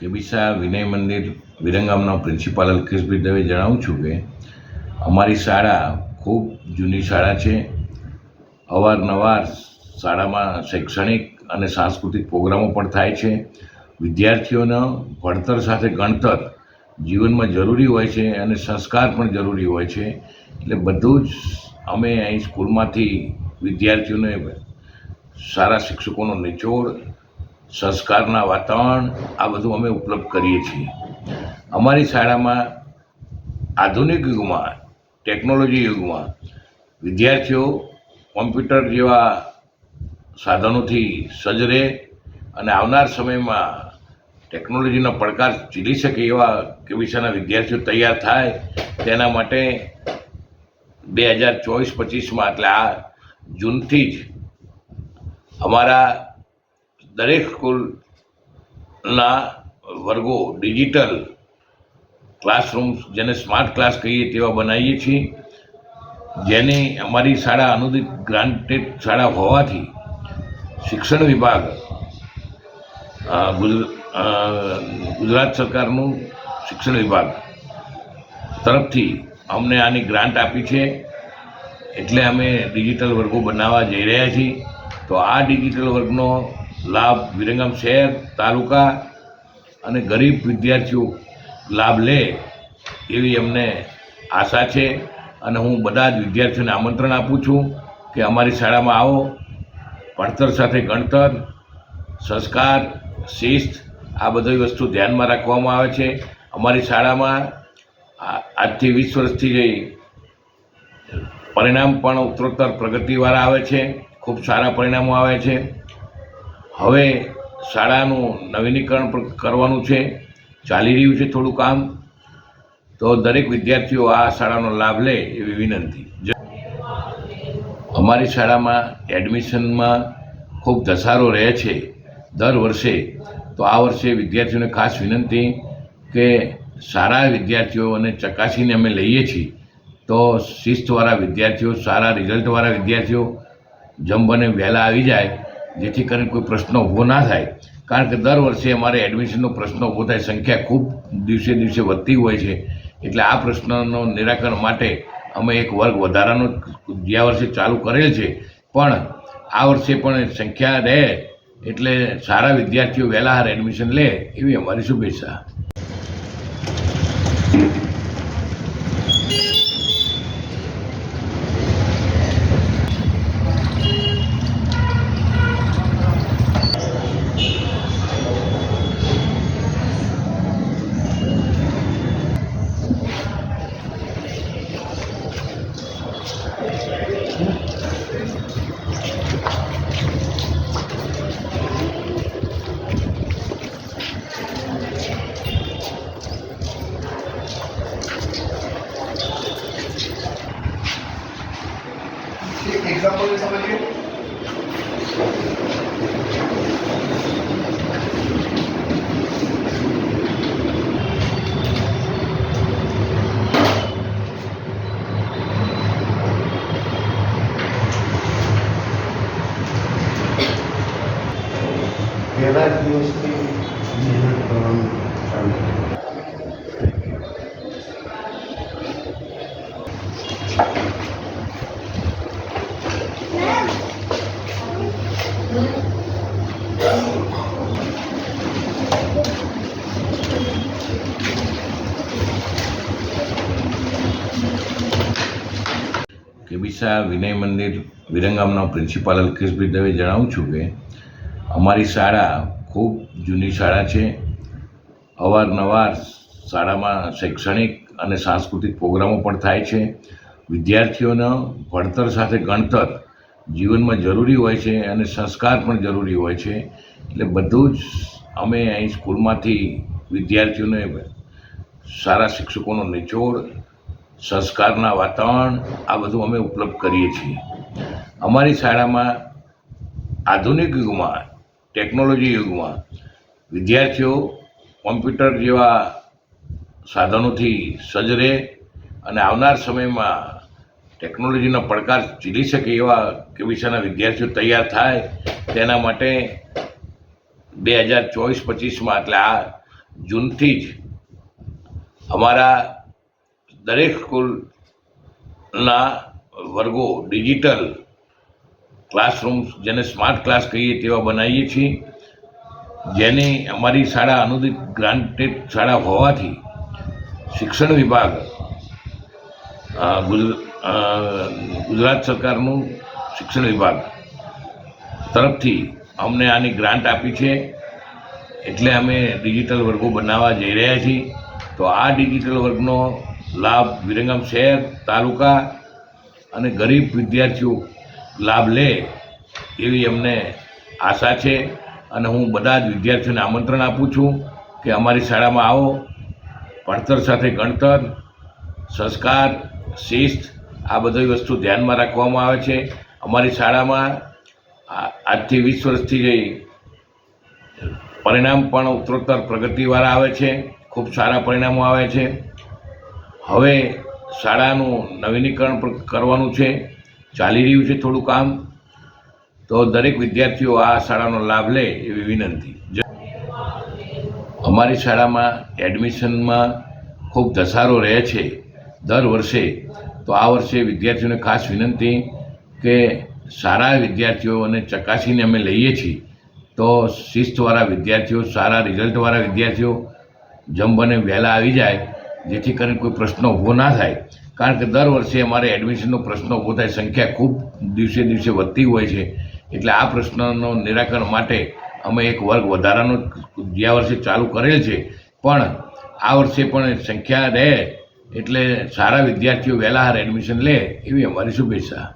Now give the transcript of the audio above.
કેબીસા વિનય મંદિર વિરંગામના પ્રિન્સિપાલ અલ્કેશભાઈ દવે જણાવું છું કે અમારી શાળા ખૂબ જૂની શાળા છે. અવારનવાર શાળામાં શૈક્ષણિક અને સાંસ્કૃતિક પ્રોગ્રામો પણ થાય છે. વિદ્યાર્થીઓનો ભણતર સાથે ગણતર જીવનમાં જરૂરી હોય છે અને સંસ્કાર પણ જરૂરી હોય છે. એટલે બધું જ અમે અહીં સ્કૂલમાંથી વિદ્યાર્થીઓને સારા શિક્ષકોનો નિચોડ સંસ્કારના વાતાવરણ, આ બધું અમે ઉપલબ્ધ કરીએ છીએ. અમારી શાળામાં આધુનિક યુગમાં, ટેકનોલોજી યુગમાં વિદ્યાર્થીઓ કોમ્પ્યુટર જેવા સાધનોથી સજ્જ રહે અને આવનાર સમયમાં ટેકનોલોજીનો પડકાર ઝીલી શકે એવા કે વિષયના વિદ્યાર્થીઓ તૈયાર થાય, તેના માટે બે હજાર ચોવીસ પચીસમાં, એટલે આ જૂનથી જ અમારા દરેક સ્કૂલના વર્ગો ડિજિટલ ક્લાસરૂમ્સ, જેને સ્માર્ટ ક્લાસ કહીએ તેવા બનાવીએ છીએ. જેની અમારી શાળા અનુદિત, ગ્રાન્ટેડ શાળા હોવાથી શિક્ષણ વિભાગ ગુજરાત સરકારનું શિક્ષણ વિભાગ તરફથી અમને આની ગ્રાન્ટ આપી છે. એટલે અમે ડિજિટલ વર્ગો બનાવવા જઈ રહ્યા છીએ. તો આ ડિજિટલ વર્ગનો લાભ વિરંગામ શહેર, તાલુકા અને ગરીબ વિદ્યાર્થીઓ લાભ લે એવી અમને આશા છે અને હું બધા જ વિદ્યાર્થીઓને આમંત્રણ આપું છું કે અમારી શાળામાં આવો, ભણતર સાથે ગણતર, સંસ્કાર, શિસ્ત, આ બધી વસ્તુ ધ્યાનમાં રાખવામાં આવે છે. અમારી શાળામાં આજથી વીસ વર્ષથી જઈ પરિણામ પણ ઉત્તરોત્તર પ્રગતિવાળા આવે છે, ખૂબ સારા પરિણામો આવે છે. હવે શાળાનું નવીનીકરણ પણ કરવાનું છે, ચાલી રહ્યું છે થોડું કામ. તો દરેક વિદ્યાર્થીઓ આ શાળાનો લાભ લે એવી વિનંતી. અમારી શાળામાં એડમિશનમાં ખૂબ ધસારો રહે છે દર વર્ષે. તો આ વર્ષે વિદ્યાર્થીઓને ખાસ વિનંતી કે સારા વિદ્યાર્થીઓને ચકાસીને અમે લઈએ છીએ. તો શિસ્તવાળા વિદ્યાર્થીઓ, સારા રિઝલ્ટવાળા વિદ્યાર્થીઓ જેમ બને વહેલા આવી જાય. જેથી કરીને કોઈ પ્રશ્ન ઊભો ના થાય. કારણ કે દર વર્ષે અમારે એડમિશનનો પ્રશ્ન ઊભો થાય. સંખ્યા ખૂબ દિવસે દિવસે વધતી હોય છે. એટલે આ પ્રશ્નનો નિરાકરણ માટે અમે એક વર્ગ વધારાનો ગયા વર્ષે ચાલુ કરેલ છે. પણ આ વર્ષે પણ સંખ્યા રહે એટલે સારા વિદ્યાર્થીઓ વહેલા હાર એડમિશન લે એવી અમારી શુભેચ્છા. પહેલા દિવસથી મહેનત કરવાનું ચાલુ કેબીસા વિનય મંદિર, વિરંગામના પ્રિન્સિપાલ અલ્કેશભાઈ દવે જણાવું છું કે અમારી શાળા ખૂબ જૂની શાળા છે. અવારનવાર શાળામાં શૈક્ષણિક અને સાંસ્કૃતિક પ્રોગ્રામો પણ થાય છે. વિદ્યાર્થીઓનો ભણતર સાથે ગણતર જીવનમાં જરૂરી હોય છે અને સંસ્કાર પણ જરૂરી હોય છે. એટલે બધું જ અમે અહીં સ્કૂલમાંથી વિદ્યાર્થીઓને સારા શિક્ષકોનો નિચોડ, સંસ્કારના વાતાવરણ, આ બધું અમે ઉપલબ્ધ કરીએ છીએ. અમારી શાળામાં આધુનિક યુગમાં ટેકનોલોજી યુગમાં વિદ્યાર્થીઓ કોમ્પ્યુટર જેવા સાધનોથી સજ્જ રહે અને આવનાર સમયમાં ટેકનોલોજીનો પડકાર ઝીલી શકે એવા કે વિષયના વિદ્યાર્થીઓ તૈયાર થાય તેના માટે બે હજાર ચોવીસ પચીસમાં એટલે આ જૂનથી જ અમારા દરેક સ્કૂલના વર્ગો ડિજિટલ ક્લાસરૂમ જેને સ્માર્ટ ક્લાસ કહીએ તેવા બનાવીએ છીએ. જેની અમારી શાળા અનુદિત ગ્રાન્ટેડ શાળા હોવાથી શિક્ષણ વિભાગ ગુજરાત સરકારનું શિક્ષણ વિભાગ તરફથી અમને આની ગ્રાન્ટ આપી છે. એટલે અમે ડિજિટલ વર્ગો બનાવવા જઈ રહ્યા છીએ. તો આ ડિજિટલ વર્ગનો લાભ વિરંગામ શહેર, તાલુકા અને ગરીબ વિદ્યાર્થીઓ લાભ લે એવી અમને આશા છે અને હું બધા જ વિદ્યાર્થીઓને આમંત્રણ આપું છું કે અમારી શાળામાં આવો, ભણતર સાથે ગણતર, સંસ્કાર, શિસ્ત, આ બધી વસ્તુ ધ્યાનમાં રાખવામાં આવે છે. અમારી શાળામાં આજથી વીસ વર્ષથી જઈ પરિણામ પણ ઉત્તરોત્તર પ્રગતિવાળા આવે છે, ખૂબ સારા પરિણામો આવે છે. હવે શાળાનું નવીનીકરણ કરવાનું છે. ચાલી રહ્યું છે થોડું કામ, તો દરેક વિદ્યાર્થીઓ આ શાળાનો લાભ લે એવી વિનંતી. અમારી શાળામાં એડમિશનમાં ખૂબ ધસારો રહે છે દર વર્ષે, તો આ વર્ષે વિદ્યાર્થીઓને ખાસ વિનંતી કે સારા વિદ્યાર્થીઓને ચકાસીને અમે લઈએ છીએ. તો શિસ્તવાળા વિદ્યાર્થીઓ, સારા રિઝલ્ટવાળા વિદ્યાર્થીઓ જમવાને વહેલા આવી જાય, જેથી કરીને કોઈ પ્રશ્ન ઊભો ના થાય. કારણ કે દર વર્ષે અમારે એડમિશનનો પ્રશ્ન ઊભો થાય. સંખ્યા ખૂબ દિવસે દિવસે વધતી હોય છે. એટલે આ પ્રશ્નનો નિરાકરણ માટે અમે એક વર્ગ વધારાનો ગયા વર્ષે ચાલુ કરેલ છે. પણ આ વર્ષે પણ સંખ્યા રહે એટલે સારા વિદ્યાર્થીઓ વહેલા હાર એડમિશન લે એવી અમારી શુભેચ્છા.